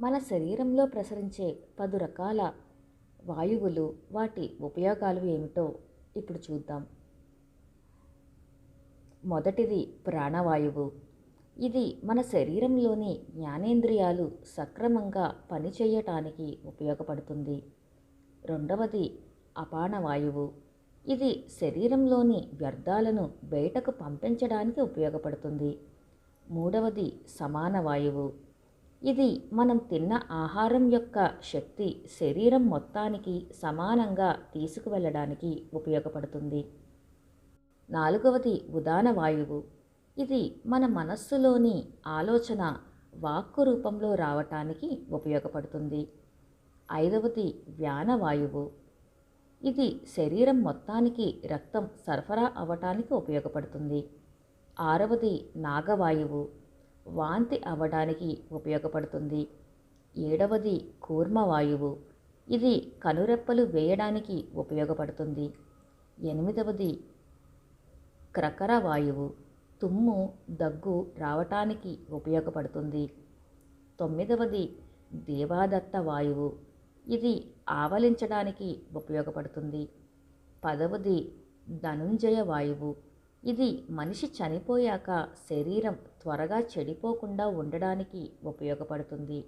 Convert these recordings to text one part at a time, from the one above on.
మన శరీరంలో ప్రసరించే పది రకాల వాయువులు వాటి ఉపయోగాలు ఏమిటో ఇప్పుడు చూద్దాం. మొదటిది ప్రాణవాయువు. ఇది మన శరీరంలోని జ్ఞానేంద్రియాలు సక్రమంగా పనిచేయటానికి ఉపయోగపడుతుంది. రెండవది అపానవాయువు. ఇది శరీరంలోని వ్యర్థాలను బయటకు పంపించడానికి ఉపయోగపడుతుంది. మూడవది సమాన వాయువు ఇది మనం తిన్న ఆహారం యొక్క శక్తి శరీరం మొత్తానికి సమానంగా తీసుకువెళ్ళడానికి ఉపయోగపడుతుంది. నాలుగవది ఉదాన వాయువు. ఇది మన మనస్సులోని ఆలోచన వాక్కు రూపంలో రావటానికి ఉపయోగపడుతుంది. ఐదవది వ్యానవాయువు ఇది శరీరం మొత్తానికి రక్తం సరఫరా అవ్వటానికి ఉపయోగపడుతుంది. ఆరవది నాగవాయువు. వాంతి అవ్వడానికి ఉపయోగపడుతుంది. ఏడవది కూర్మవాయువు ఇది కనురెప్పలు వేయడానికి ఉపయోగపడుతుంది. ఎనిమిదవది క్రకర వాయువు. తుమ్ము దగ్గు రావటానికి ఉపయోగపడుతుంది. తొమ్మిదవది దేవాదత్త వాయువు. ఇది ఆవలించడానికి ఉపయోగపడుతుంది. పదవది ధనుంజయ వాయువు. ఇది మనిషి చనిపోయాక శరీరం త్వరగా చెడిపోకుండా ఉండడానికి ఉపయోగపడుతుంది.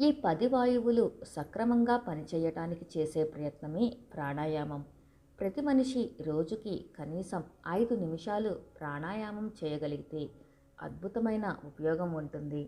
ఈ పది వాయువులు సక్రమంగా పనిచేయటానికి చేసే ప్రయత్నమే ప్రాణాయామం. ప్రతి మనిషి రోజుకి కనీసం ఐదు నిమిషాలు ప్రాణాయామం చేయగలిగితే అద్భుతమైన ఉపయోగం ఉంటుంది.